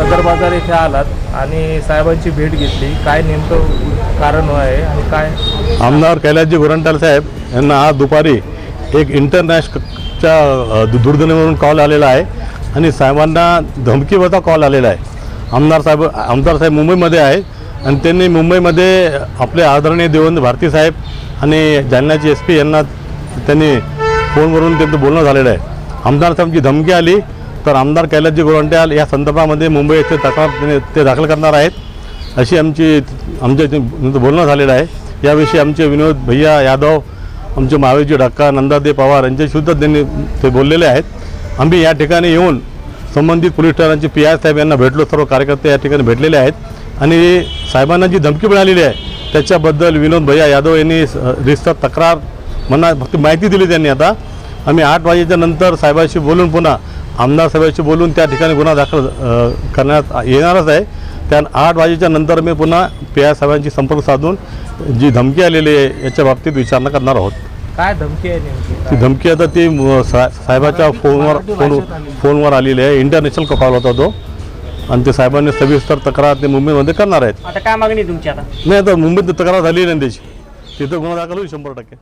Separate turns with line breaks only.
सदर बाजार इथे आलात आणि साहेबांची भेट घेतली. काय नेमकं कारण आहे आणि काय?
आमदार कैलासजी गोरंट्याल साहेब यांना आज दुपारी एक इंटरनॅशनलच्या दूरध्वनीवरून कॉल आलेला आहे आणि साहेबांना धमकीवरचा कॉल आलेला आहे. आमदार साहेब आमदार साहेब मुंबईमध्ये आहे आणि त्यांनी मुंबईमध्ये आपले आदरणीय देवेंद्र भारती साहेब आणि जालन्याचे एस पी यांना त्यांनी फोनवरून त्यांचं बोलणं झालेलं आहे. आमदार साहेबांची धमकी आली तर आमदार कैलासजी गोरंट्याल या संदर्भामध्ये मुंबई येथे तक्रार ते दाखल करणार आहेत. अशी आमची आमच्या बोलणं झालेलं आहे. याविषयी आमचे विनोद भैया यादव आमचे महावीरजी ढक्का नंदादे पवार यांच्यासुद्धा त्यांनी ते बोललेले आहेत. आम्ही या ठिकाणी येऊन संबंधित पोलीस ठाण्याचे पी आय साहेब यांना भेटलो. सर्व कार्यकर्ते या ठिकाणी भेटलेले आहेत. आणि साहेबांना जी धमकी मिळालेली आहे त्याच्याबद्दल विनोद भैया यादव यांनी रिस्तर रिस्टर तक्रार म्हणा फक्त माहिती दिली त्यांनी आता. आम्ही आठ वाजेच्या नंतर साहेबांशी बोलून पुन्हा आमदार साहेबांशी बोलून त्या ठिकाणी गुन्हा दाखल करण्यात येणारच आहे. त्या आठ वाजेच्या नंतर मी पुन्हा पी आय साहेबांशी संपर्क साधून जी धमकी आलेली आहे याच्या बाबतीत विचारणा करणार आहोत.
काय धमकी आहे
ती धमकी आता ती साहेबाच्या फोनवर फोन फोनवर आलेली आहे. इंटरनॅशनल कॉल होता तो. आणि ते साहेबांनी सविस्तर तक्रार ते मुंबईमध्ये करणार आहेत.
आता काय मागणी तुमची आता?
नाही आता मुंबईत तक्रार झाली नाही त्याची. तिथं गुन्हा दाखल होईल शंभर टक्के.